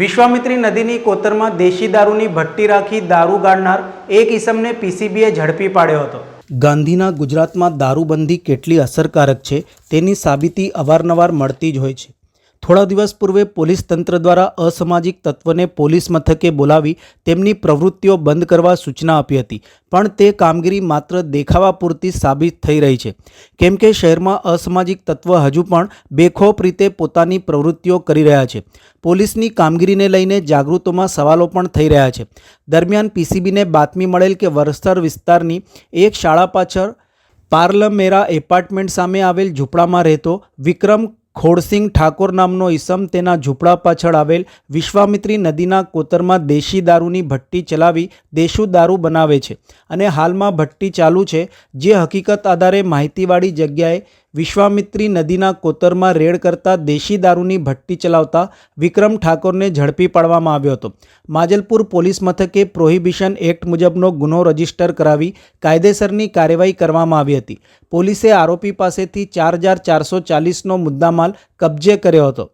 વિશ્વામિત્રી નદીની કોતરમાં દેશી દારૂની ભટ્ટી રાખી દારૂ ગાળનાર એક ઇસમને પીસીબીએ ઝડપી પાડ્યો હતો. ગાંધીના ગુજરાતમાં દારૂબંધી કેટલી અસરકારક છે તેની સાબિતી અવારનવાર મળતી જ હોય છે. થોડા દિવસ પૂર્વે પોલીસ તંત્ર દ્વારા અસામાજિક તત્વને પોલીસ મથકે બોલાવી તેમની પ્રવૃત્તિઓ બંધ કરવા સૂચના આપી હતી. પણ તે કામગીરી માત્ર દેખાવા પૂરતી સાબિત થઈ રહી છે. કેમ કે શહેરમાં અસામાજિક તત્વ હજુ પણ બેખોફ રીતે પોતાની પ્રવૃત્તિઓ કરી રહ્યા છે. પોલીસની કામગીરીને લઈને જાગૃતોમાં સવાલો પણ થઈ રહ્યા છે. દરમિયાન પીસીબીને બાતમી મળેલ કે વરસર વિસ્તારની એક શાળા પાછળ પાર્લમેરા એપાર્ટમેન્ટ સામે આવેલ ઝૂંપડામાં રહેતો વિક્રમ ખોડસિંગ ઠાકોર નામનો ઈસમ તેના ઝૂંપડા પાછળ આવેલ વિશ્વામિત્રી નદીના કોતરમાં દેશી દારૂની ભટ્ટી ચલાવી દેશુ દારૂ બનાવે છે અને હાલમાં ભટ્ટી ચાલુ છે, જે હકીકત આધારે માહિતીવાળી જગ્યાએ વિશ્વામિત્રી નદીના કોતરમાં રેડ કરતા દેશી દારૂની ભટ્ટી ચલાવતા વિક્રમ ઠાકોરને ઝડપી પાડવામાં આવ્યો હતો. માજલપુર પોલીસ મથકે પ્રોહિબિશન એક્ટ મુજબનો ગુનો રજિસ્ટર કરાવી કાયદેસરની કાર્યવાહી કરવામાં આવી હતી. પોલીસે આરોપી પાસેથી ચાર હજાર ચારસો ચાલીસનો મુદ્દામાલ કબજે કર્યો હતો.